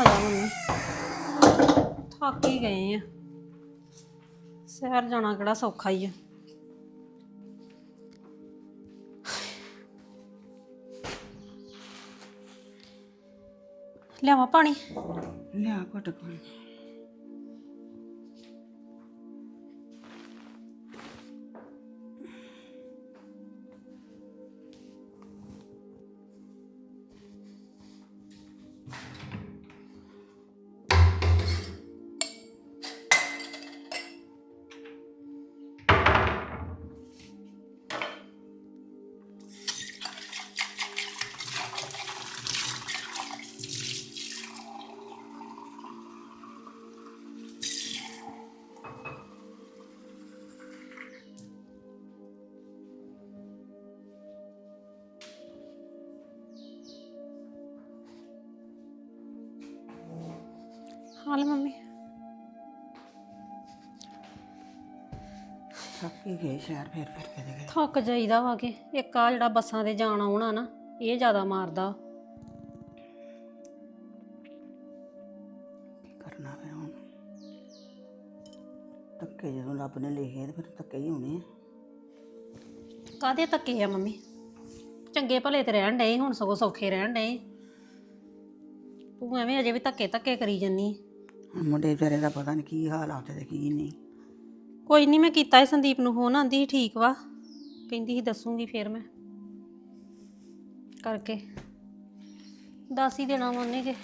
ਆ ਜਾ ਮੰਮੀ। ਥੱਕ ਹੀ ਗਏ ਆ। ਸ਼ਹਿਰ ਜਾਣਾ ਕਿਹੜਾ ਸੌਖਾ ਹੀ ਆ। ਲਿਆਵਾਂ ਪਾਣੀ? ਲਿਆ ਘਟ ਹਾਲ ਮੰਮੀ। ਥੱਕ ਹੀ ਗਏ ਸ਼ਹਿਰ ਫਿਰ ਫਿਰ ਕੇ ਦੇ ਗਏ। ਥੱਕ ਜਾਈਦਾ ਵਾ ਕਿ ਇੱਕ ਆ ਜਿਹੜਾ ਬੱਸਾਂ ਤੇ ਜਾਣ ਆਉਣਾ ਨਾ ਇਹ ਜ਼ਿਆਦਾ ਮਾਰਦਾ। ਕੀ ਕਰਨਾ ਹੈ ਹੁਣ? ਧੱਕੇ ਜਦੋਂ ਰੱਬ ਨੇ ਲਿਖੇ ਤੇ ਫਿਰ ਧੱਕੇ ਹੀ ਹੋਣੇ ਆ। ਕਾਦੇ ਧੱਕੇ ਆ ਮੰਮੀ? ਚੰਗੇ ਭਲੇ ਤੇ ਰਹਿਣ ਡਏ ਹੁਣ ਸਗੋਂ ਸੌਖੇ ਰਹਿਣ ਡਏ ਤੂੰ ਐਵੇਂ ਅਜੇ ਵੀ ਧੱਕੇ ਧੱਕੇ ਕਰੀ ਜੰਨੀ ਹੁਣ ਮੁੰਡੇ ਵਿਚਾਰੇ ਦਾ ਪਤਾ ਨਹੀਂ ਕੀ ਹਾਲ ਆ ਤੇ ਕੀ ਨਹੀਂ। ਕੋਈ ਨਹੀਂ ਮੈਂ ਕੀਤਾ ਸੀ ਸੰਦੀਪ ਨੂੰ ਫੋਨ ਆਂਦੀ ਸੀ ਠੀਕ ਵਾ। ਕਹਿੰਦੀ ਸੀ ਦੱਸੂਗੀ ਫੇਰ ਮੈਂ। ਕਰਕੇ। ਦੱਸ ਹੀ ਦੇਣਾ ਵਾ ਉਹਨੇ ਕਿ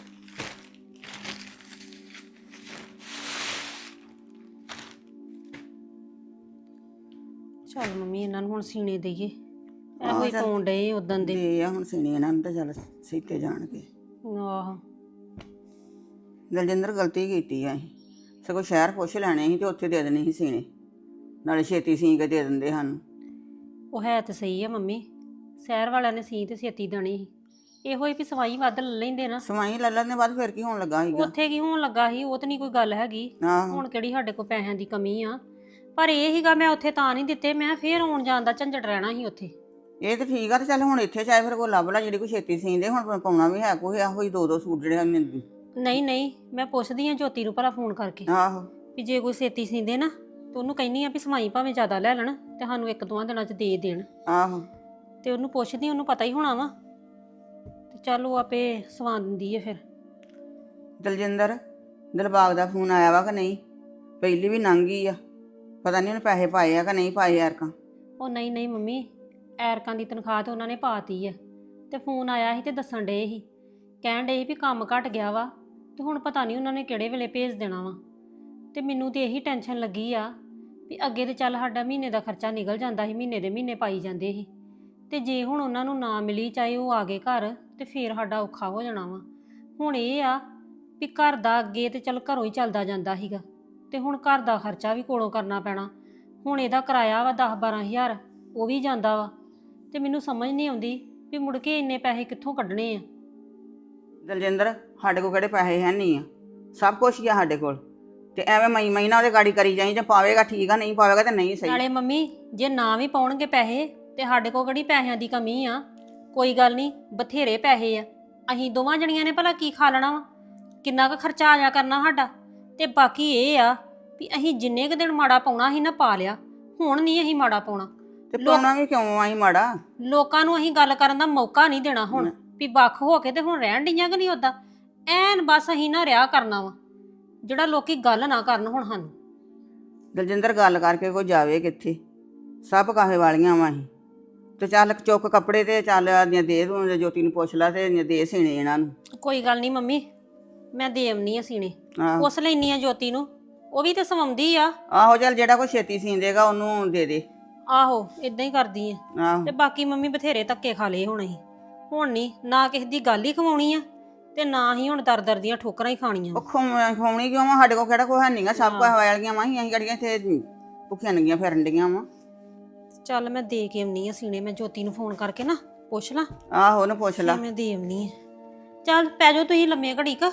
ਚੱਲ ਮੰਮੀ ਇਹਨਾਂ ਨੂੰ ਹੁਣ ਸੀਨੇ ਦੇਈਏ। ਇਹੋ ਹੀ ਪਾਉਣ ਡਏ ਉਦੋਂ ਦੇ। ਆ ਹੁਣ ਸਿਣੇ ਇਹਨਾਂ ਨੂੰ ਤਾਂ ਚੱਲ ਸੀਤੇ ਜਾਣਗੇ। ਆਹ। ਦਲਜਿੰਦਰ ਗਲਤੀ ਕੀਤੀ ਆ ਅਸੀਂ। ਸਗੋਂ ਸ਼ਹਿਰ ਪੁੱਛ ਲੈਣੇ ਸੀ ਤੇ ਉੱਥੇ ਦੇ ਦੇਣੇ ਸੀ ਸੀਨੇ ਨਾਲੇ ਛੇਤੀ ਸੀ ਕੇ ਦੇ ਦਿੰਦੇ ਸਾਨੂੰ। ਉਹ ਹੈ ਤੇ ਸਹੀ ਆ ਮੰਮੀ। ਸ਼ਹਿਰ ਵਾਲਿਆਂ ਨੇ ਸੀ ਤੇ ਛੇਤੀ ਦੇਣੀ ਸੀ। ਇਹੋ ਹੀ ਵੀ ਸਵਾਈ ਵੱਧ ਲੈ ਲੈਂਦੇ ਨਾ। ਸਵਾਈ ਲੈ ਲੈਣ ਦੇ ਬਾਅਦ ਫਿਰ ਕੀ ਹੋਣ ਲੱਗਾ ਸੀਗਾ? ਉੱਥੇ ਕੀ ਹੋਣ ਲੱਗਾ ਸੀ ਉਹ ਤਾਂ ਨਹੀਂ ਕੋਈ ਗੱਲ ਹੈਗੀ। ਆਹੋ। ਹੁਣ ਕਿਹੜੀ ਸਾਡੇ ਕੋਲ ਪੈਸਿਆਂ ਦੀ ਕਮੀ ਆ। ਪਰ ਇਹ ਹੀਗਾ ਮੈਂ ਉੱਥੇ ਤਾਂ ਨਹੀਂ ਦਿੱਤੇ ਮੈਂ ਫੇਰ ਆਉਣ ਜਾਣ ਦਾ ਝੰਜਟ ਰਹਿਣਾ ਸੀ ਉੱਥੇ। ਇਹ ਤਾਂ ਠੀਕ ਆ ਤੇ ਚੱਲ ਹੁਣ ਇੱਥੇ ਚਾਹੇ ਫਿਰ ਕੋਈ ਲੱਭ ਲੈ ਜਿਹੜੀ ਕੋਈ ਛੇਤੀ ਸੀਂਦੇ ਹੁਣ ਪਾਉਣਾ ਵੀ ਹੈ ਕੋਈ ਇਹੋ ਹੀ ਦੋ ਦੋ ਸੂਟ ਜਿਹੜੇ ਮੈਂ ਨਹੀਂ ਨਹੀਂ ਮੈਂ ਪੁੱਛਦੀ ਆ ਜੋਤੀ ਨੂੰ ਭਲਾ ਫੋਨ ਕਰਕੇ ਆਹੋ। ਵੀ ਜੇ ਕੋਈ ਛੇਤੀ ਸੀਂਦੇ ਨਾ ਤੇ ਉਹਨੂੰ ਕਹਿੰਨੀ ਆ ਵੀ ਸਮਾਈ ਭਾਵੇਂ ਜ਼ਿਆਦਾ ਲੈ ਲੈਣ ਤੇ ਸਾਨੂੰ ਇੱਕ ਦੋਵਾਂ ਦਿਨਾਂ 'ਚ ਦੇ ਦੇਣ। ਆਹੋ। ਤੇ ਉਹਨੂੰ ਪੁੱਛਦੀ ਉਹਨੂੰ ਪਤਾ ਹੀ ਹੋਣਾ ਵਾ। ਤੇ ਚੱਲ ਉਹ ਆਪੇ ਸਵਾ ਦਿੰਦੀ ਆ ਫਿਰ। ਦਲਜਿੰਦਰ ਦਿਲਬਾਗ ਦਾ ਫੋਨ ਆਇਆ ਵਾ ਕਿ ਨਹੀਂ? ਪਹਿਲੀ ਵੀ ਗਈ ਆ। ਪਤਾ ਨਹੀਂ ਉਹਨੇ ਪੈਸੇ ਪਾਏ ਆ ਕਿ ਨਹੀਂ ਪਾਏ ਯਾਰ ਕਾ ਉਹ ਨਹੀਂ ਨਹੀਂ ਮੰਮੀ ਐਰਕਾਂ ਦੀ ਤਨਖਾਹ ਤੇ ਉਹਨਾਂ ਨੇ ਪਾਤੀ ਆ। ਤੇ ਫੋਨ ਆਇਆ ਸੀ ਤੇ ਦੱਸਣ ਡੇ ਸੀ। ਕਹਿਣ ਡੇ ਸੀ ਵੀ ਕੰਮ ਘਟ ਗਿਆ ਵਾ। ਤੇ ਹੁਣ ਪਤਾ ਨਹੀਂ ਉਹਨਾਂ ਨੇ ਕਿਹੜੇ ਵੇਲੇ ਭੇਜ ਦੇਣਾ ਵਾ। ਤੇ ਮੈਨੂੰ ਤੇ ਇਹੀ ਟੈਨਸ਼ਨ ਲੱਗੀ ਆ ਵੀ ਅੱਗੇ ਤੇ ਚੱਲ ਸਾਡਾ ਮਹੀਨੇ ਦਾ ਖਰਚਾ ਨਿਕਲ ਜਾਂਦਾ ਸੀ, ਮਹੀਨੇ ਦੇ ਮਹੀਨੇ ਪਾਈ ਜਾਂਦੇ ਸੀ। ਤੇ ਜੇ ਹੁਣ ਉਹਨਾਂ ਨੂੰ ਨਾ ਮਿਲੀ, ਚਾਹੇ ਉਹ ਆ ਗਏ ਘਰ, ਤੇ ਫੇਰ ਸਾਡਾ ਔਖਾ ਹੋ ਜਾਣਾ ਵਾ। ਹੁਣ ਇਹ ਆ ਵੀ ਘਰ ਦਾ ਅੱਗੇ ਤੇ ਚੱਲ ਘਰੋਂ ਹੀ ਚੱਲਦਾ ਜਾਂਦਾ ਸੀਗਾ। ਤੇ ਹੁਣ ਘਰ ਦਾ ਖਰਚਾ ਵੀ ਕੋਲੋਂ ਕਰਨਾ ਪੈਣਾ। ਹੁਣ ਇਹਦਾ ਕਿਰਾਇਆ ਵਾ 10 12000 ਉਹ ਵੀ ਜਾਂਦਾ ਵਾ। ਤੇ ਮੈਨੂੰ ਸਮਝ ਨਹੀਂ ਆਉਂਦੀ ਵੀ ਮੁੜ ਕੇ ਇੰਨੇ ਪੈਸੇ ਕਿੱਥੋਂ ਕੱਢਣੇ ਆ। ਦਲਜਿੰਦਰ ਸਾਡੇ ਕੋਲ ਕਿਹੜੇ ਪੈਸੇ ਹੈ ਨਹੀਂ ਆ। ਸਭ ਕੁਝ ਹੀ ਆ ਸਾਡੇ ਕੋਲ। ਤੇ ਐਵੇਂ ਮਈ ਮਹੀਨਾ ਉਹਦੇ ਗਾੜੀ ਕਰੀ ਜਾਈ ਜੇ ਪਾਵੇਗਾ ਠੀਕ ਆ ਨਹੀਂ ਪਾਵੇਗਾ ਤੇ ਨਹੀਂ ਸਹੀ। ਨਾਲੇ ਮੰਮੀ ਜੇ ਨਾ ਵੀ ਪਾਉਣਗੇ ਪੈਸੇ ਤੇ ਸਾਡੇ ਕੋਲ ਕਿਹੜੀ ਪੈਸਿਆਂ ਦੀ ਕਮੀ ਆ? ਕੋਈ ਗੱਲ ਨਹੀਂ ਬਥੇਰੇ ਪੈਸੇ ਆ। ਅਸੀਂ ਦੋਵਾਂ ਜਣੀਆਂ ਨੇ ਭਲਾ ਕੀ ਖਾ ਲੈਣਾ ਵਾ? ਕਿੰਨਾ ਕੁ ਖਰਚਾ ਆ ਜਾ ਕਰਨਾ ਸਾਡਾ? ਤੇ ਬਾਕੀ ਇਹ ਆ ਵੀ ਅਸੀਂ ਜਿੰਨੇ ਕੁ ਦਿਨ ਮਾੜਾ ਪਾਉਣਾ ਸੀ ਨਾ ਪਾ ਲਿਆ ਹੁਣ ਨਹੀਂ ਅਸੀਂ ਮਾੜਾ ਪਾਉਣਾ। ਤੇ ਪਾਉਣਾ ਵੀ ਕਿਉਂ ਆਈ ਮਾੜਾ? ਲੋਕਾਂ ਨੂੰ ਅਸੀਂ ਗੱਲ ਕਰਨ ਦਾ ਮੌਕਾ ਨਹੀਂ ਦੇਣਾ ਹੁਣ। ਵੀ ਵੱਖ ਹੋ ਕੇ ਤੇ ਹੁਣ ਰਹਿਣ ਡੀਆਂ ਕਿ ਨਹੀਂ ਉਦਾਂ ਐਨ ਬਸ ਅਸੀਂ ਨਾ ਰਿਆ ਕਰਨਾ ਵਾ ਜਿਹੜਾ ਲੋਕੀ ਗੱਲ ਨਾ ਕਰਨ ਹੁਣ ਸਾਨੂੰ। ਦਲਜਿੰਦਰ ਗੱਲ ਕਰਕੇ ਕੋਈ ਜਾਵੇ ਕਿੱਥੇ? ਸਭ ਕਾਹੇ ਵਾਲੀਆਂ ਵਾਂ ਅਸੀਂ। ਤੇ ਚੱਲ ਚੁੱਕ ਕੱਪੜੇ ਤੇ ਚੱਲ ਆਦੀਆਂ ਦੇ ਦੂੰ ਜੋਤੀ ਨੂੰ ਪੁੱਛ ਲੈ ਤੇ ਦੇ ਸੀਣੇ ਇਹਨਾਂ ਨੂੰ। ਕੋਈ ਗੱਲ ਨਹੀਂ ਮੰਮੀ ਮੈਂ ਦੇ ਆਉਣੀ ਆ ਸੀਨੇ ਆਹੋ। ਪੁੱਛ ਲੈਣੀ ਆ ਜੋਤੀ ਨੂੰ ਉਹ ਵੀ ਤੇ ਸਵੰਦੀ ਆ। ਆਹੋ ਚੱਲ ਜਿਹੜਾ ਕੋਈ ਛੇਤੀ ਸੀਨ ਦੇਗਾ ਉਹਨੂੰ ਦੇ ਦੇ। ਆਹੋ ਇਦਾਂ ਹੀ ਕਰਦੀ ਆ। ਆਹੋ। ਤੇ ਬਾਕੀ ਮੰਮੀ ਬਥੇਰੇ ਧੱਕੇ ਖਾ ਲਏ ਹੁਣ ਅਸੀਂ। ਹੁਣ ਨਹੀਂ ਨਾ ਕਿਸੇ ਦੀ ਗੱਲ ਹੀ ਖਵਾਉਣੀ ਆ ਤੇ ਨਾ ਹੀ ਹੁਣ ਦਰ ਦਰ ਦੀਆਂ ਠੋਕਰਾਂ ਹੀ ਖਾਣੀਆਂ। ਉਹ ਖਵਾਉ- ਖਵਾਉਣੀ ਕਿਉਂ ਵਾ? ਸਾਡੇ ਕੋਲ ਕਿਹੜਾ ਕੋਈ ਹੈ ਨਹੀਂਗਾ ਸਭ ਕੁਝ ਵਾਲੀਆਂ ਵਾਂ ਅਸੀਂ ਕਿਹੜੀਆਂ ਇੱਥੇ ਭੁੱਖੀਆਂ ਨੰਗੀਆਂ ਫਿਰਨ ਡੀਆਂ ਵਾਂ। ਚੱਲ ਮੈਂ ਦੇ ਕੇ ਆਉਣੀ ਆ ਸੀਨੇ ਮੈਂ ਜੋਤੀ ਨੂੰ ਫੋਨ ਕਰਕੇ ਨਾ ਪੁੱਛ ਲਾਂ। ਆਹੋ ਉਹਨੂੰ ਪੁੱਛ ਲੈ। ਮੈਂ ਦੇ ਆਉਣੀ ਆ। ਚੱਲ ਪੈ ਜਾਓ ਤੁਸੀਂ ਲੰਮੇ ਘੜੀ ਕ।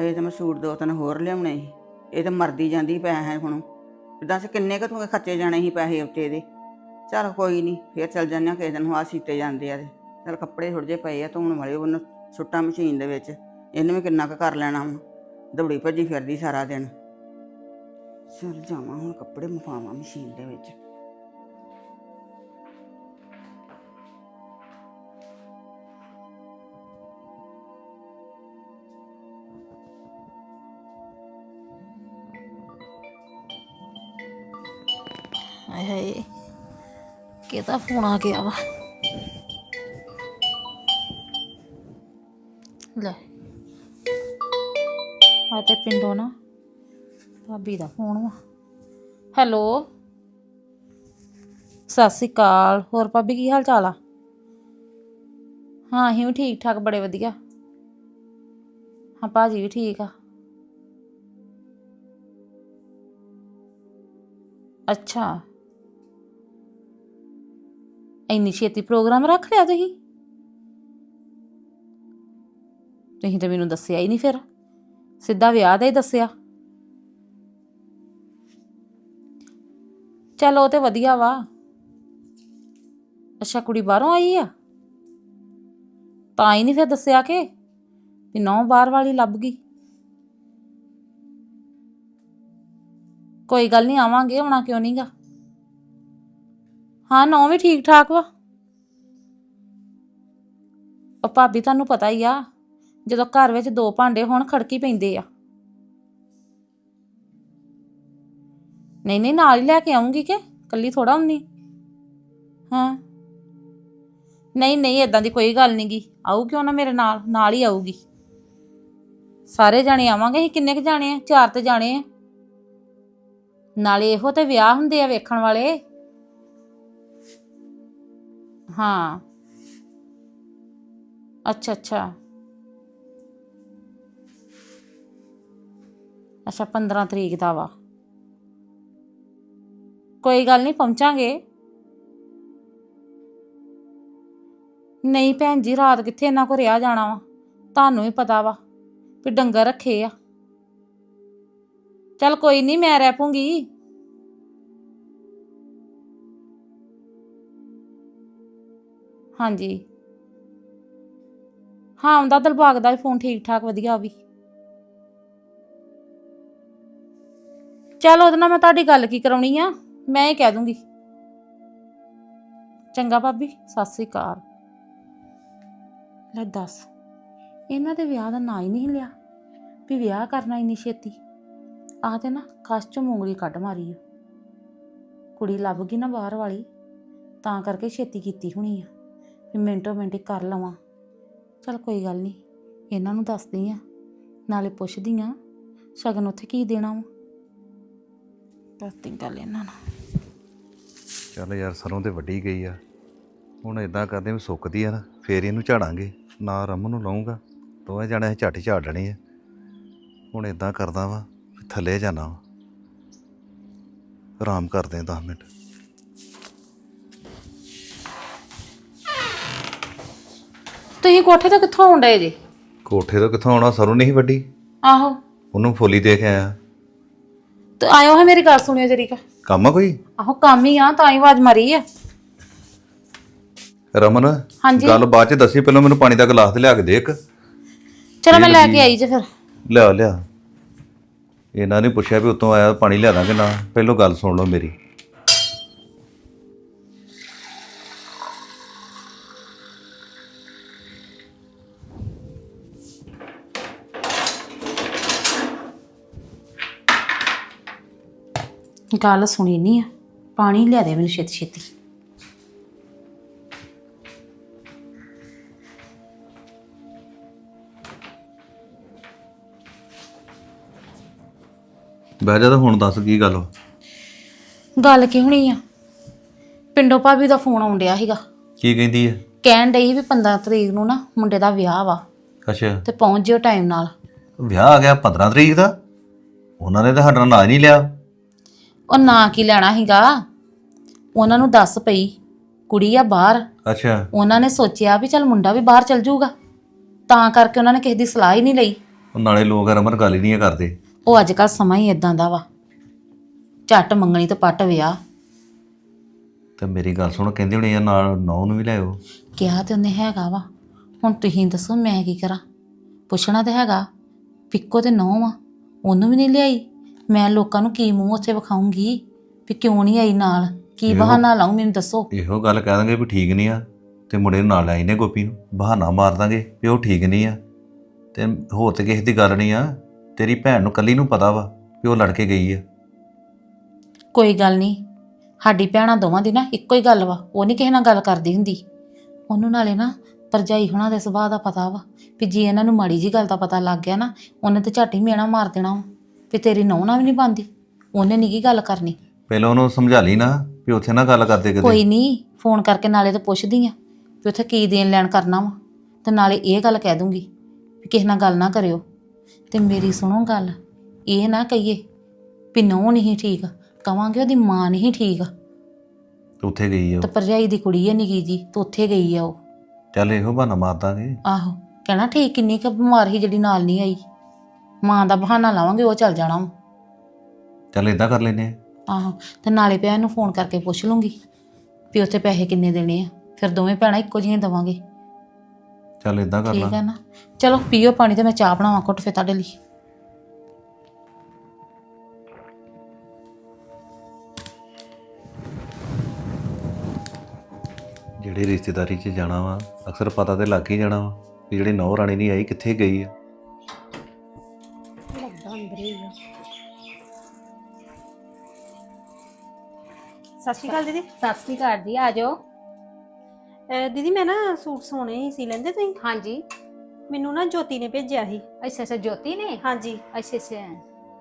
ਅਜੇ ਤਾਂ ਮੈਂ ਸੂਟ ਦੋ ਤਿੰਨ ਹੋਰ ਲਿਆਉਣੇ ਸੀ। ਇਹ ਤਾਂ ਮਰਦੀ ਜਾਂਦੀ ਪੈਸੇ ਹੁਣ। ਦੱਸ ਕਿੰਨੇ ਕੁ ਤੂੰ ਖਰਚੇ ਜਾਣੇ ਸੀ ਪੈਸੇ ਉੱਤੇ ਇਹਦੇ ਚੱਲ ਕੋਈ ਨਹੀਂ ਫੇਰ ਚੱਲ ਜਾਂਦੇ ਆ ਕਿਸੇ ਦਿਨ ਆ ਸੀਤੇ ਜਾਂਦੇ ਆ ਤੇ। ਚਲ ਕੱਪੜੇ ਥੋੜੇ ਜਿਹੇ ਪਏ ਆ, ਧੋਣ ਵਾਲੇ ਉਹਨੂੰ ਸੁੱਟਾਂ ਮਸ਼ੀਨ ਦੇ ਵਿੱਚ। ਇਹਨੂੰ ਵੀ ਕਿੰਨਾ ਕੁ ਕਰ ਲੈਣਾ ਹੁਣ, ਦੌੜੀ ਭੱਜੀ ਫਿਰਦੀ ਸਾਰਾ ਦਿਨ। ਚਲ ਜਾਵਾਂ ਹੁਣ ਕੱਪੜੇ ਮਪਾਵਾਂ ਮਸ਼ੀਨ ਦੇ ਵਿੱਚ। ਹਾਏ ਹਾਏ। ਕਿਹਦਾ ਫੋਨ ਆ ਗਿਆ ਵਾ। ਲੈ। ਆ ਤੇ ਪਿੰਡੋਂ ਨਾ ਭਾਬੀ ਦਾ ਫੋਨ ਵਾ। ਹੈਲੋ। ਸਤਿ ਸ਼੍ਰੀ ਅਕਾਲ। ਹੋਰ ਭਾਬੀ ਕੀ ਹਾਲ ਚਾਲ ਆ? ਹਾਂ, ਅਸੀਂ ਵੀ ਠੀਕ ਠਾਕ, ਬੜੇ ਵਧੀਆ। ਹਾਂ, ਭਾਜੀ ਵੀ ਠੀਕ ਆ। ਅੱਛਾ। ਇੰਨੀ ਛੇਤੀ ਪ੍ਰੋਗਰਾਮ ਰੱਖ ਲਿਆ ਤੁਸੀਂ? ਤੁਸੀਂ ਤਾਂ ਮੈਨੂੰ ਦੱਸਿਆ ਹੀ ਨਹੀਂ ਫਿਰ। ਸਿੱਧਾ ਵਿਆਹ ਦਾ ਹੀ ਦੱਸਿਆ। ਚਲੋ ਉਹ ਤੇ ਵਧੀਆ ਵਾ। ਅੱਛਾ, ਕੁੜੀ ਬਾਹਰੋਂ ਆਈ ਆ? ਤਾਂ ਹੀ ਨਹੀਂ ਫਿਰ ਦੱਸਿਆ ਕਿ? ਵੀ ਨੌ ਬਾਹਰ ਵਾਲੀ ਲੱਭ ਗਈ। ਕੋਈ ਗੱਲ ਨਹੀਂ, ਆਵਾਂਗੇ, ਆਉਣਾ ਕਿਉਂ ਨਹੀਂਗਾ ਹਾਂ, ਨੌ ਵੀ ਠੀਕ ਠਾਕ ਵਾ। ਉਹ ਭਾਬੀ ਤੁਹਾਨੂੰ ਪਤਾ ਹੀ ਆ, ਜਦੋਂ ਘਰ ਵਿੱਚ ਦੋ ਭਾਂਡੇ ਹੋਣ ਖੜਕੀ ਪੈਂਦੇ ਆ। ਨਹੀਂ ਨਹੀਂ, ਨਾਲ ਹੀ ਲੈ ਕੇ ਆਉਂਗੀ ਕਿ? ਕੱਲੀ ਥੋੜਾ ਹੁੰਨੀ। ਹਾਂ। ਨਹੀਂ ਨਹੀਂ ਇਦਾਂ ਦੀ ਕੋਈ ਗੱਲ ਨਹੀਂਗੀ ਆਊ ਕਿਉਂ ਨਾ ਮੇਰੇ ਨਾਲ? ਨਾਲ ਹੀ ਆਊਗੀ। ਸਾਰੇ ਜਾਣੇ ਆਵਾਂਗੇ, ਅਸੀਂ ਕਿੰਨੇ ਕੁ ਜਾਣੇ ਆ? ਚਾਰ ਤੇ ਜਾਣੇ ਆ। ਨਾਲੇ ਇਹੋ ਤੇ ਵਿਆਹ ਹੁੰਦੇ ਆ ਵੇਖਣ ਵਾਲੇ। ਹਾਂ। ਅੱਛਾ ਅੱਛਾ। ਅੱਛਾ 15 ਤਰੀਕ ਦਾ ਵਾ। ਕੋਈ ਗੱਲ ਨਹੀਂ, ਪਹੁੰਚਾਂਗੇ। ਨਹੀਂ ਭੈਣ ਜੀ, ਰਾਤ ਕਿੱਥੇ ਇਹਨਾਂ ਕੋ ਰਿਆ ਜਾਣਾ ਵਾ? ਤੁਹਾਨੂੰ ਹੀ ਪਤਾ ਵਾ ਵੀ ਡੰਗਰ ਰੱਖੇ ਆ। ਚੱਲ ਕੋਈ ਨਹੀਂ, ਮੈਂ ਰਹਿ ਪੂੰਗੀ। ਹਾਂਜੀ। ਹਾਂ ਉਹਦਾ ਦਿਲਬਾਗ ਦਾ ਵੀ ਫੋਨ ਠੀਕ ਠਾਕ, ਵਧੀਆ ਉਹ ਵੀ। ਚਲ ਉਹਦੇ ਨਾਲ ਮੈਂ ਤੁਹਾਡੀ ਗੱਲ ਕੀ ਕਰਾਉਣੀ ਆ? ਮੈਂ ਹੀ ਕਹਿ ਦੂੰਗੀ। ਚੰਗਾ ਭਾਬੀ, ਸਤਿ ਸ੍ਰੀ ਅਕਾਲ। ਲੈ ਦੱਸ, ਇਹਨਾਂ ਦੇ ਵਿਆਹ ਦਾ ਨਾਂ ਹੀ ਨਹੀਂ ਲਿਆ? ਵੀ ਵਿਆਹ ਕਰਨਾ ਇੰਨੀ ਛੇਤੀ? ਆਹ ਤੇ ਨਾ ਕਸ ਚੋਂ ਮੂੰਗਲੀ ਕੱਢ ਮਾਰੀ ਓ ਕੁੜੀ ਲੱਭ ਗਈ ਨਾ ਬਾਹਰ ਵਾਲੀ, ਤਾਂ ਕਰਕੇ ਛੇਤੀ ਕੀਤੀ ਹੋਣੀ ਆ। ਵੀ ਮਿੰਟੋ ਮਿੰਟ ਹੀ ਕਰ ਲਵਾਂ। ਚਲ ਕੋਈ ਗੱਲ ਨਹੀਂ, ਇਹਨਾਂ ਨੂੰ ਦੱਸਦੀ ਆ, ਨਾਲੇ ਪੁੱਛਦੀ ਆ, ਸ਼ਗਨ ਉੱਥੇ ਕੀ ਦੇਣਾ ਵਾ? ਦੱਸਦੀ ਗੱਲ ਇਹਨਾਂ ਨੂੰ। ਚੱਲ ਯਾਰ ਸਰੋਂ ਤੇ ਵੱਡੀ ਗਈ ਆ, ਹੁਣ ਇਦਾਂ ਕਰਦੇ ਵੀ ਸੁੱਕਦੀ ਆ ਨਾ, ਫੇਰ ਇਹਨੂੰ ਝਾੜਾਂਗੇ, ਨਾ ਰਮਨ ਨੂੰ ਲਾਉਂਗਾ ਦੋਵੇਂ ਜਾਣੇ ਅਸੀਂ ਝੱਟ ਹੀ ਝਾੜ ਲੈਣੀ ਆ। ਹੁਣ ਇਦਾਂ ਕਰਦਾ ਵਾ, ਵੀ ਥੱਲੇ ਜਾਣਾ ਵਾ। ਆਰਾਮ ਕਰਦੇ ਆ 10 ਮਿੰਟ। ਤੁਸੀਂ ਕੋਠੇ ਤੋਂ ਕਿੱਥੋਂ ਆਉਂਦੇ ਜੇ? ਕੋਠੇ ਤੋਂ ਕਿੱਥੋਂ ਆਉਣਾ? ਸਰੋਂ ਨਹੀਂ ਵੱਡੀ ਆਹੋ। ਉਹਨੂੰ ਫੁੱਲੀ ਦੇ ਕੇ ਆਇਆ। ਤੇ ਆਇਓ ਹੈ ਮੇਰੀ ਗੱਲ ਸੁਣਿਓ ਜਰੀ ਕਾ। ਕੰਮ ਆ ਕੋਈ? ਆਹੋ ਕੰਮ ਹੀ ਆ ਤਾਂ ਹੀ ਆਵਾਜ਼ ਮਾਰੀ ਆ। ਰਮਨ ਹਾਂਜੀ। ਗੱਲ ਬਾਅਦ ਚ ਦੱਸੀ ਪਹਿਲਾਂ ਮੈਨੂੰ ਪਾਣੀ ਦਾ ਗਲਾਸ ਤੇ ਲਿਆ ਕੇ ਦੇ ਇੱਕ। ਚਲੋ ਮੈਂ ਲੈ ਕੇ ਆਈ ਜੇ ਫਿਰ। ਲਿਆ ਲਿਆ। ਇਹਨਾਂ ਨੇ ਪੁੱਛਿਆ ਵੀ ਉਤੋਂ ਆਇਆ ਪਾਣੀ ਲਿਆ ਦਾਂਗੇ ਨਾ। ਪਹਿਲਾਂ ਗੱਲ ਸੁਣ ਲਓ ਮੇਰੀ। ਗੱਲ ਸੁਣੀ ਨਹੀਂ ਆ। ਪਾਣੀ ਲਿਆ ਦੇ ਮੈਨੂੰ ਛੇਤੀ ਛੇਤੀ। ਬਹਿ ਜਾ ਤਾਂ ਹੁਣ ਦੱਸ ਕੀ ਗੱਲ ਵਾ। ਗੱਲ ਕੀ ਹੋਣੀ ਆ? ਪਿੰਡੋਂ ਭਾਬੀ ਦਾ ਫੋਨ ਆਉਣ ਡਿਆ ਸੀਗਾ। ਕੀ ਕਹਿੰਦੀ ਹੈ ਕਹਿਣ ਡਈ ਸੀ ਵੀ 15 ਤਰੀਕ ਨੂੰ ਨਾ ਮੁੰਡੇ ਦਾ ਵਿਆਹ ਵਾ। ਅੱਛਾ। ਤੇ ਪਹੁੰਚ ਜਿਓ ਟਾਈਮ ਨਾਲ। ਵਿਆਹ ਆ ਗਿਆ 15 ਤਰੀਕ ਦਾ? ਉਹਨਾਂ ਨੇ ਤਾਂ ਸਾਡਾ ਨਾਂ ਹੀ ਨਹੀਂ ਲਿਆ। ਉਹ ਨਾਂ ਕੀ ਲੈਣਾ ਸੀਗਾ? ਉਹਨਾਂ ਨੂੰ ਦੱਸ ਪਈ ਕੁੜੀ ਆ ਬਾਹਰ। ਅੱਛਾ। ਉਹਨਾਂ ਨੇ ਸੋਚਿਆ ਵੀ ਚੱਲ ਮੁੰਡਾ ਵੀ ਬਾਹਰ ਚੱਲ ਜਾਊਗਾ। ਤਾਂ ਕਰਕੇ ਉਹਨਾਂ ਨੇ ਕਿਸੇ ਦੀ ਸਲਾਹ ਹੀ ਨਹੀਂ ਲਈ। ਉਹ ਨਾਲੇ ਲੋਕ ਰਮਨ ਗੱਲ ਹੀ ਨਹੀਂ ਕਰਦੇ। ਉਹ ਅੱਜ ਕੱਲ ਸਮਾਂ ਹੀ ਇਦਾਂ ਦਾ ਵਾ। ਝੱਟ ਮੰਗਣੀ ਤੇ ਪੱਟ ਵਿਆਹ। ਤੇ ਮੇਰੀ ਗੱਲ ਸੁਣ ਕਹਿੰਦੇ ਹੋਣੇ ਆ ਨਾਲ ਨੌ ਨੂੰ ਵੀ ਲਿਆਓ ਕਿਹਾ ਤੇ ਉਹਨੇ ਹੈਗਾ ਵਾ। ਹੁਣ ਤੁਸੀਂ ਦੱਸੋ ਮੈਂ ਕੀ ਕਰਾਂ? ਪੁੱਛਣਾ ਤੇ ਹੈਗਾ ਪਿੱਕੋ ਤੇ ਨੌ ਆ ਉਹਨੂੰ ਵੀ ਨਹੀਂ ਲਿਆਈ। ਮੈਂ ਲੋਕਾਂ ਨੂੰ ਕੀ ਮੂੰਹ ਉੱਥੇ ਵਿਖਾਉਂਗੀ? ਵੀ ਕਿਉਂ ਨਹੀਂ ਆਈ ਨਾਲ? ਕੀ ਇਹੋ- ਬਹਾਨਾ ਲਾਉਂ ਮੈਨੂੰ ਦੱਸੋ? ਇਹੋ ਗੱਲ ਕਹਿ ਦਾਂਗੇ ਵੀ ਠੀਕ ਨਹੀਂ ਆ ਤੇ ਮੁੰਡੇ ਨੂੰ ਨਾਲ ਆਈ ਨੇ ਗੋਪੀ ਨੂੰ। ਬਹਾਨਾ ਮਾਰ ਦਾਂਗੇ ਵੀ ਉਹ ਠੀਕ ਨਹੀਂ ਆ। ਤੇ ਹੋਰ ਤੇ ਕਿਸੇ ਦੀ ਗੱਲ ਨਹੀਂ ਆ। ਤੇਰੀ ਭੈਣ ਨੂੰ ਕੱਲੀ ਨੂੰ ਪਤਾ ਵਾ ਵੀ ਉਹ ਲੜ ਕੇ ਗਈ ਆ। ਕੋਈ ਗੱਲ ਨਹੀਂ। ਸਾਡੀ ਭੈਣਾਂ ਦੋਵਾਂ ਦੀ ਨਾ ਇੱਕੋ ਹੀ ਗੱਲ ਵਾ। ਉਹ ਨਹੀਂ ਕਿਸੇ ਨਾਲ ਗੱਲ ਕਰਦੀ ਹੁੰਦੀ। ਉਹਨੂੰ ਨਾਲੇ ਨਾ ਪਰਜਾਈ ਹੁਣਾਂ ਦੇ ਸੁਭਾਅ ਦਾ ਪਤਾ ਵਾ। ਵੀ ਜੇ ਇਹਨਾਂ ਨੂੰ ਮਾੜੀ ਜੀ ਗੱਲ ਦਾ ਪਤਾ ਲੱਗ ਗਿਆ ਨਾ ਉਹਨੇ ਤੇ ਝੱਟ ਹੀ ਮੇਣਾ ਮਾਰ ਦੇਣਾ ਵਾ। ਵੀ ਤੇਰੀ ਨਹੁੰ ਨਾਲ ਵੀ ਨਹੀਂ ਬੰਦੀ ਉਹਨੇ ਨਹੀਂ ਕੀ ਗੱਲ ਕਰਨੀ। ਪਹਿਲਾਂ ਉਹਨੂੰ ਸਮਝਾ ਲਈ ਨਾ ਵੀ ਉੱਥੇ ਨਾ ਗੱਲ ਕਰਦੇ ਕੋਈ ਕਦੇ ਨਹੀਂ ਫੋਨ ਕਰਕੇ ਨਾਲੇ ਤੇ ਪੁੱਛਦੀ ਆ ਵੀ ਉੱਥੇ ਕੀ ਦੇਣ ਲੈਣ ਕਰਨਾ ਵਾ। ਤੇ ਨਾਲੇ ਇਹ ਗੱਲ ਕਹਿ ਦੂੰਗੀ ਵੀ ਕਿਸੇ ਨਾਲ ਗੱਲ ਨਾ ਕਰਿਓ। ਤੇ ਮੇਰੀ ਸੁਣੋ ਗੱਲ ਇਹ ਨਾ ਕਹੀਏ ਵੀ ਨਹੁੰ ਨਹੀਂ ਠੀਕ ਕਵਾਂਗੇ ਉਹਦੀ ਮਾਂ ਨਹੀਂ ਠੀਕ। ਤੇ ਉੱਥੇ ਗਈ ਆ ਤੇ ਉਹ। ਭਰਜਾਈ ਦੀ ਕੁੜੀ ਹੈ ਨਿੱਕੀ ਜੀ ਤੇ ਉੱਥੇ ਗਈ ਆ ਉਹ। ਚੱਲ ਇਹੋ ਬਹਾਨਾ ਮਾਰ ਦਾਂਗੇ। ਆਹੋ ਕਹਿਣਾ ਠੀਕ ਕਿੰਨੀ ਕੁ ਬਿਮਾਰ ਸੀ ਜਿਹੜੀ ਨਾਲ ਨਹੀਂ ਆਈ। ਮਾਂ ਦਾ ਬਹਾਨਾ ਲਾਵਾਂਗੇ ਉਹ ਚੱਲ ਜਾਣਾ ਵਾ। ਚੱਲ ਇਦਾਂ ਕਰ ਲੈਨੇ ਆ। ਆਹੋ ਤੇ ਨਾਲੇ ਪਿਆ ਇਹਨੂੰ ਫੋਨ ਕਰਕੇ ਪੁੱਛ ਲੂੰਗੀ ਵੀ ਉੱਥੇ ਪੈਸੇ ਕਿੰਨੇ ਦੇਣੇ ਆ। ਫਿਰ ਦੋਵੇਂ ਭੈਣਾਂ ਇੱਕੋ ਜਿਹੀਆਂ ਦੇਵਾਂਗੇ। ਚੱਲ ਇਦਾਂ ਕਰ ਠੀਕ ਲਾ ਹੈ ਨਾ? ਚਲੋ ਪੀਓ ਪਾਣੀ ਤੇ ਮੈਂ ਚਾਹ ਬਣਾਵਾਂ ਘੁੱਟ ਫੇ ਤੁਹਾਡੇ ਲਈ। ਜਿਹੜੀ ਰਿਸ਼ਤੇਦਾਰੀ 'ਚ ਜਾਣਾ ਵਾ ਅਕਸਰ ਪਤਾ ਤੇ ਲੱਗ ਹੀ ਜਾਣਾ ਵਾ ਵੀ ਜਿਹੜੀ ਨੌ ਰਾਣੀ ਨਹੀਂ ਆਈ ਕਿੱਥੇ ਗਈ ਆ। ਲੱਗਦਾ ਅੰਦਰ ਹੀ ਆ ਸਤਿ ਸ਼੍ਰੀ ਅਕਾਲ ਦੀਦੀ। ਸਤਿ ਸ੍ਰੀ ਅਕਾਲ ਜੀ ਆ ਜਾਓ। ਅਹ ਦੀਦੀ ਮੈਂ ਨਾ ਸੂਟ ਸੋਹਣੇ ਹੀ ਸੀ ਲੈਂਦੇ ਤੁਸੀਂ? ਹਾਂਜੀ। ਮੈਨੂੰ ਨਾ ਜੋਤੀ ਨੇ ਭੇਜਿਆ ਸੀ। ਅੱਛਾ ਅੱਛਾ ਜੋਤੀ ਨੇ? ਹਾਂਜੀ। ਅੱਛਾ ਅੱਛਾ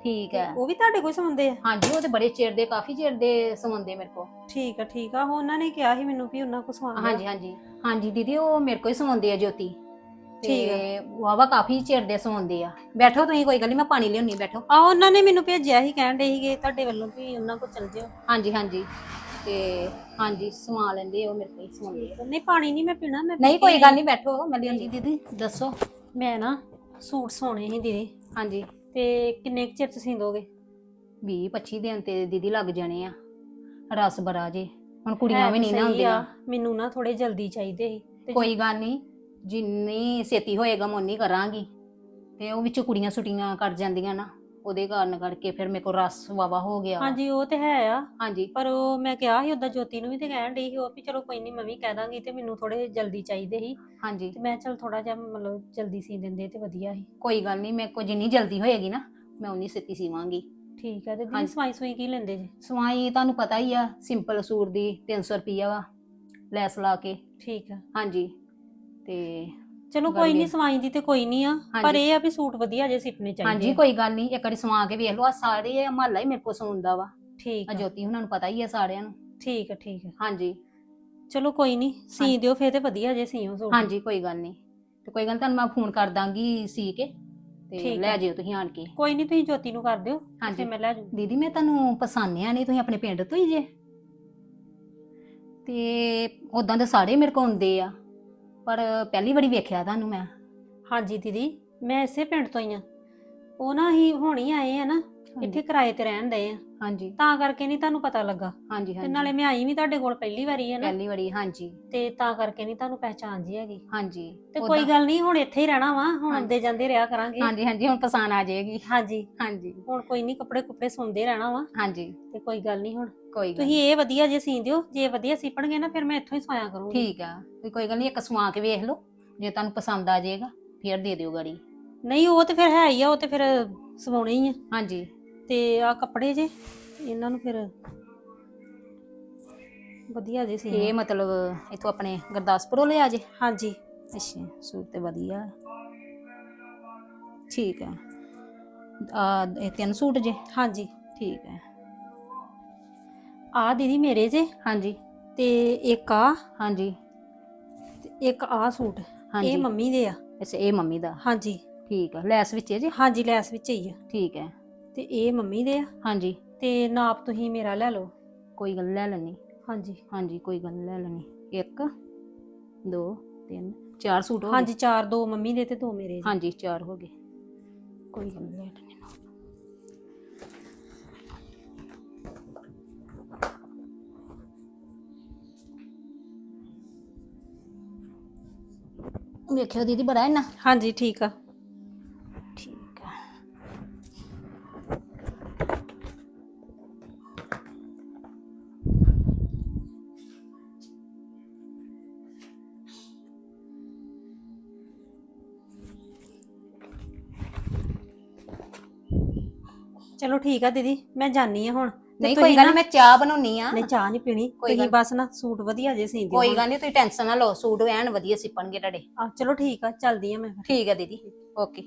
ਠੀਕ ਹੈ। ਉਹ ਵੀ ਤੁਹਾਡੇ ਕੋਈ ਸੰਬੰਧੇ ਆ? ਹਾਂਜੀ ਉਹ ਤੇ ਬੜੇ ਚਿਰ ਦੇ ਕਾਫੀ ਚਿਰ ਦੇ ਸਮਾਉਂਦੇ ਮੇਰੇ ਕੋ ਠੀਕ ਆ ਠੀਕ ਆ ਉਹ ਉਹਨਾਂ ਨੇ ਕਿਹਾ ਸੀ ਮੈਨੂੰ ਵੀ ਉਹਨਾਂ ਕੋ ਸਵਾਉਣਾ। ਹਾਂਜੀ ਹਾਂਜੀ। ਹਾਂਜੀ ਦੀਦੀ ਉਹ ਮੇਰੇ ਕੋ ਹੀ ਸਮਾਉਂਦੇ ਆ ਜੋਤੀ। ਠੀਕ ਤੇ ਵਾਵਾ ਕਾਫੀ ਚਿਰ ਦੇ ਸਮਾਉਂਦੇ ਆ। ਬੈਠੋ ਤੁਸੀਂ ਕੋਈ ਗੱਲ ਨਹੀਂ ਮੈਂ ਪਾਣੀ ਲਿਆਉਣੀ ਬੈਠੋ। ਆ ਉਹਨਾਂ ਨੇ ਮੈਨੂੰ ਭੇਜਿਆ ਸੀ ਕਹਿਣ ਦੇ ਸੀਗੇ ਤੁਹਾਡੇ ਵੱਲੋਂ ਵੀ ਉਹਨਾਂ ਕੋ ਚਲ ਜਿਓ। ਹਾਂਜੀ ਹਾਂਜੀ। ਤੇ ਹਾਂਜੀ ਸਮਾ ਲੈਂਦੇ ਉਹ ਮੇਰੇ ਕੋ ਹੀ ਸਮਾਉਂਦੇ ਆ। ਨਹੀਂ ਪਾਣੀ ਨਹੀਂ ਮੈਂ ਪੀਣਾ ਮੈਂ ਨਹੀਂ ਕੋਈ ਗੱਲ ਨਹੀਂ ਬੈਠੋ ਮੈਂ ਲਿਆਉਂਦੀ ਦੀਦੀ ਦੱਸੋ। ਮੈਂ ਨਾ ਸੂਟ ਸੋਹਣੇ ਸੀ ਦੀਦੀ। ਹਾਂਜੀ। ਤੇ ਕਿੰਨੇ ਕੁ ਚਿਰ ਚ ਸੀਂਦੋਗੇ? 20 25 ਦਿਨ ਤੇ ਦੀਦੀ ਲੱਗ ਜਾਣੇ ਆ। ਰਸ ਬਰਾ ਜੇ। ਹੁਣ ਕੁੜੀਆਂ ਵੀ ਨਹੀਂ ਨਾ ਹੁੰਦੀਆਂ। ਮੈਨੂੰ ਨਾ ਥੋੜੇ ਜਲਦੀ ਚਾਹੀਦੇ ਸੀ। ਤੇ ਕੋਈ ਗੱਲ ਨਹੀਂ ਜਿੰਨੀ ਛੇਤੀ ਹੋਏਗਾ ਮੈਂ ਉਨੀ ਕਰਾਂਗੀ। ਤੇ ਉਹ ਵਿੱਚ ਕੁੜੀਆਂ ਛੁੱਟੀਆਂ ਕਰ ਜਾਂਦੀਆਂ ਨਾ ਉਹਦੇ ਕਾਰਨ ਕਰਕੇ ਫਿਰ ਮੇਰੇ ਕੋਲ ਰਸ ਵਾਵਾ ਹੋ ਗਿਆ। ਹਾਂਜੀ ਉਹ ਤੇ ਹੈ ਆ। ਹਾਂਜੀ। ਪਰ ਉਹ ਮੈਂ ਕਿਹਾ ਸੀ ਉਦਾਂ ਜੋਤੀ ਨੂੰ ਵੀ ਤੇ ਕਹਿਣ ਡਈ ਸੀ ਉਹ ਵੀ ਚਲੋ ਕੋਈ ਨਹੀਂ ਮੈਂ ਵੀ ਕਹਿ ਦਾਂਗੀ ਤੇ ਮੈਨੂੰ ਥੋੜੇ ਜਲਦੀ ਚਾਹੀਦੇ ਸੀ। ਹਾਂਜੀ। ਤੇ ਮੈਂ ਚਲ ਥੋੜਾ ਜਿਹਾ ਮਤਲਬ ਜਲਦੀ ਸੀ ਦਿੰਦੇ ਤੇ ਵਧੀਆ ਸੀ। ਕੋਈ ਗੱਲ ਨਹੀਂ ਮੇਰੇ ਕੋਲ ਜਿੰਨੀ ਜਲਦੀ ਹੋਏਗੀ ਨਾ ਮੈਂ ਉਨੀ ਛੇਤੀ ਸੀਵਾਂਗੀ। ਠੀਕ ਹੈ ਤੇ ਦੀ ਹਾਂਜੀ। ਸਵਾਈ ਸੂਈ ਕੀ ਲੈਂਦੇ ਜੀ? ਸਵਾਈ ਤੁਹਾਨੂੰ ਪਤਾ ਹੀ ਆ ਸਿੰਪਲ ਸੂਟ ਦੀ 300 ਰੁਪਈਆ ਵਾ ਲੈਸ ਲਾ ਕੇ। ਠੀਕ ਆ। ਹਾਂਜੀ। ਤੇ ਚਲੋ ਕੋਈ ਨਹੀਂ ਇਹ- ਸਵਾਈ ਦੀ ਤੇ ਕੋਈ ਨਹੀਂ ਆ ਪਰ। ਇਹ ਆ ਵੀ ਸੂਟ ਵਧੀਆ ਜੇ ਸਿਪਨੇ ਚਾਹੀਦੇ ਹਾਂਜੀ। ਕੋਈ ਗੱਲ ਨਹੀਂ ਇੱਕ ਵਾਰੀ ਸਵਾ ਕੇ ਵੇਖ ਲਓ ਆ ਸਾਰੇ ਮਹੱਲਾ ਹੀ ਮੇਰੇ ਕੋਲ ਸੁਣਦਾ ਵਾ। ਠੀਕ ਆ। ਜੋਤੀ ਉਹਨਾਂ ਨੂੰ ਪਤਾ ਹੀ ਆ ਸਾਰਿਆਂ ਨੂੰ। ਠੀਕ ਆ ਠੀਕ ਆ। ਹਾਂਜੀ। ਚਲੋ ਕੋਈ ਨਹੀਂ ਸੀ। ਦਿਓ ਫੇਰ ਤੇ ਵਧੀਆ ਜੇ ਸੀਓ ਸੂਟ। ਹਾਂਜੀ ਕੋਈ ਗੱਲ ਨਹੀਂ ਤੇ ਕੋਈ ਗੱਲ ਤੁਹਾਨੂੰ ਮੈਂ ਫੋਨ ਕਰ ਦਾਂਗੀ ਸੀ ਕੇ ਤੇ ਲੈ। ਜਿਓ ਤੁਸੀਂ ਆਣ ਕੇ। ਕੋਈ ਨਹੀਂ ਤੁਸੀਂ ਜੋਤੀ ਨੂੰ ਕਰ ਦਿਓ ਹਾਂਜੀ। ਤੇ ਮੈਂ ਲੈ ਜੂ। ਦੀਦੀ ਮੈਂ ਤੁਹਾਨੂੰ ਪਛਾਣਿਆ ਨਹੀਂ ਤੁਸੀਂ ਆਪਣੇ ਪਿੰਡ ਤੋਂ ਹੀ ਜੇ। ਤੇ ਉਦਾਂ ਦੇ ਸਾਰੇ ਮੇਰੇ ਕੋਲ ਆਉਂਦੇ ਆ। ਪਰ ਪਹਿਲੀ ਵਾਰੀ ਵੇਖਿਆ ਤੁਹਾਨੂੰ ਮੈਂ। ਹਾਂਜੀ ਦੀਦੀ, ਮੈਂ ਇਸੇ ਪਿੰਡ ਤੋਂ ਹੀ ਆ। ਉਹ ਨਾ ਹੀ ਹੁਣੀ ਆਏ ਆ ਨਾ ਇੱਥੇ ਕਿਰਾਏ ਤੇ ਰਹਿਣ ਦੇ ਆ। ਹਾਂਜੀ। ਤਾਂ ਕਰਕੇ ਨਹੀਂ ਤੁਹਾਨੂੰ ਪਤਾ ਲੱਗਾ। ਹਾਂਜੀ ਤੇ ਹਾਂਜੀ। ਨਾਲੇ ਮੈਂ ਆਈ ਵੀ ਤੁਹਾਡੇ ਕੋਲ ਪਹਿਲੀ ਵਾਰੀ ਹੈ ਨਾ। ਪਹਿਲੀ ਵਾਰੀ ਹਾਂਜੀ। ਤੇ ਤਾਂ ਕਰਕੇ ਨਹੀਂ ਤੁਹਾਨੂੰ ਪਹਿਚਾਨ ਜੀ ਹੈਗੀ। ਹਾਂਜੀ। ਤੇ ਕੋਈ ਗੱਲ ਨਹੀਂ ਹੁਣ ਇੱਥੇ ਹੀ ਰਹਿਣਾ ਵਾ। ਹੁਣ। ਆਉਂਦੇ ਜਾਂਦੇ ਰਿਹਾ ਕਰਾਂਗੇ। ਹਾਂਜੀ ਹਾਂਜੀ ਹੁਣ ਪਛਾਣ ਆ ਜਾਏਗੀ। ਹਾਂਜੀ। ਹਾਂਜੀ। ਹੁਣ ਕੋਈ ਨਹੀਂ ਕੱਪੜੇ ਕੁੱਪੜੇ ਸੁੰਦੇ ਰਹਿਣਾ ਵਾ। ਹਾਂਜੀ। ਤੇ ਕੋਈ ਗੱਲ ਨਹੀਂ ਹੁਣ। ਕੋਈ ਗੱਲ ਤੁਸੀਂ ਇਹ ਵਧੀਆ ਜੇ ਸੀ ਦਿਓ। ਜੇ ਵਧੀਆ ਸੀਪਣਗੇ ਨਾ ਫਿਰ ਮੈਂ ਇੱਥੋਂ ਹੀ ਸਵਾਇਆ ਕਰੂੰਗੀ। ਠੀਕ ਆ। ਤੁਸੀਂ ਕੋਈ ਗੱਲ ਨਹੀਂ ਇੱਕ ਸਵਾ ਕੇ ਵੇਖ ਲਓ। ਜੇ ਤੁਹਾਨੂੰ ਪਸੰਦ ਆ ਜਾਏਗਾ ਫਿਰ ਦੇ ਦਿਓ ਗਾੜੀ। ਨਹੀਂ ਉਹ ਤੇ ਫਿਰ ਹੈ ਹੀ ਆ। ਉਹ ਤੇ ਫਿਰ ਸਵਾਉਣੇ ਹੀ ਆ। ਹਾਂਜੀ। ਤੇ ਆ ਕੱਪੜੇ ਜੇ ਇਹਨਾਂ ਨੂੰ ਫਿਰ ਵਧੀਆ ਜੇ ਸੀ ਇਹ ਮਤਲਬ ਇਥੋਂ ਆਪਣੇ ਗੁਰਦਾਸਪੁਰੋਂ ਲਿਆ ਜੇ? ਹਾਂਜੀ। ਅੱਛਾ ਸੂਟ ਤੇ ਵਧੀਆ। ਠੀਕ ਹੈ ਆ ਇਹ ਤਿੰਨ ਸੂਟ ਜੇ? ਹਾਂਜੀ। ਠੀਕ ਹੈ ਆ ਦੀਦੀ ਮੇਰੇ ਜੇ? ਹਾਂਜੀ। ਤੇ ਇੱਕ ਆ? ਹਾਂਜੀ। ਤੇ ਇੱਕ ਆ ਸੂਟ ਹਾਂਜੀ। ਇਹ ਮੰਮੀ ਦੇ ਆ। ਅੱਛਾ ਇਹ ਮੰਮੀ ਦਾ? ਹਾਂਜੀ। ਠੀਕ ਹੈ ਲੈਸ ਵਿੱਚ ਹੈ ਜੀ? ਹਾਂਜੀ ਲੈਸ ਵਿੱਚ ਹੀ ਆ। ਠੀਕ ਹੈ ਤੇ ਇਹ ਮੰਮੀ ਦੇ ਆ? ਹਾਂਜੀ। ਤੇ ਨਾਪ ਤੁਸੀਂ ਮੇਰਾ ਲੈ ਲਓ? ਕੋਈ ਗੱਲ ਲੈ ਲੈਣੀ ਹਾਂਜੀ। ਹਾਂਜੀ ਕੋਈ ਗੱਲ ਲੈ ਲੈਣੀ 1 2 3 ਚਾਰ ਸੂਟ ਹਾਂਜੀ ਚਾਰ ਦੋ ਮੰਮੀ ਦੇ ਤੇ ਦੋ ਮੇਰੇ ਹਾਂਜੀ ਚਾਰ ਹੋ ਗਏ। ਕੋਈ ਗੱਲ ਲੈ ਲੈਣੀ ਵੇਖਿਓ ਦੀਦੀ ਬੜਾ ਹੈ ਨਾ ਹਾਂਜੀ ਠੀਕ ਆ। ਚਲੋ ਠੀਕ ਆ ਦੀਦੀ ਮੈਂ ਜਾਣੀ ਆ ਹੁਣ। ਤੇ ਨਹੀਂ ਤੁਸੀਂ ਕੋਈ ਗੱਲ ਨਾ- ਨੀ। ਮੈਂ ਚਾਹ ਬਣਾਉਣੀ ਆ। ਨਹੀਂ ਚਾਹ ਨਹੀਂ ਪੀਣੀ। ਕੋਈ ਤੁਸੀਂ ਗੱਲ- ਬਸ ਨਾ ਸੂਟ ਵਧੀਆ ਜੇ ਸੀਂਦੇ ਕੋਈ ਗੱਲ ਨਹੀਂ ਤੁਸੀਂ ਟੈਨਸ਼ਨ ਨਾ ਲਓ ਸੂਟ ਐਨ ਵਧੀਆ ਸਿੱਪਣਗੇ ਤੁਹਾਡੇ। ਆ ਚਲੋ ਠੀਕ ਆ ਚੱਲਦੀ ਆ ਮੈਂ ਫਿਰ। ਠੀਕ ਹੈ ਦੀਦੀ ਓਕੇ।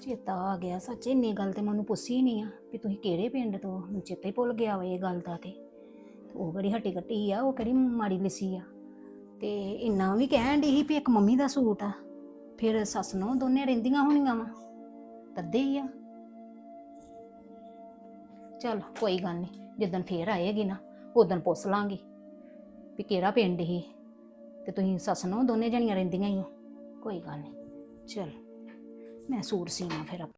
ਚੇਤਾ ਆ ਗਿਆ ਸੱਚ ਇੰਨੀ ਗੱਲ ਤੇ ਮੈਨੂੰ ਪੁੱਛੀ ਨਹੀਂ ਆ ਵੀ ਤੁਸੀਂ ਕਿਹੜੇ ਪਿੰਡ ਤੋਂ ਮੈਨੂੰ ਚੇਤਾ ਹੀ ਭੁੱਲ ਗਿਆ ਵਾ ਇਹ ਗੱਲ ਦਾ ਤੇ ਤੇ। ਉਹ ਕਿਹੜੀ ਹੱਟੀ ਕੱਟੀ ਆ ਉਹ ਕਿਹੜੀ ਮਾੜੀ ਲਿਸੀ ਆ। ਤੇ ਇੰਨਾ ਵੀ ਕਹਿਣ ਦੀ ਸੀ ਵੀ ਇੱਕ ਮੰਮੀ ਦਾ ਸੂਟ ਆ। ਫਿਰ ਸੱਸ ਨੂੰ ਦੋਨੇ ਰਹਿੰਦੀਆਂ ਹੋਣੀਆਂ ਵਾ। ਤੱਦੇ ਹੀ ਆ। ਚਲ ਕੋਈ ਗੱਲ ਨਹੀਂ ਜਿੱਦਣ ਫੇਰ ਆਏਗੀ ਨਾ ਉਦੋਂ ਪੁੱਛ ਲਾਂਗੀ ਵੀ ਕਿਹੜਾ ਪਿੰਡ ਹੀ ਤੇ ਤੁਸੀਂ ਸੱਸ ਨੂੰ ਦੋਨੇ ਜਣੀਆਂ ਰਹਿੰਦੀਆਂ ਹੀ ਹੋ। ਕੋਈ ਗੱਲ ਨਹੀਂ ਚਲ ਮੈਂ ਸੂਟ ਸੀਵਾਂ ਫਿਰ ਆਪ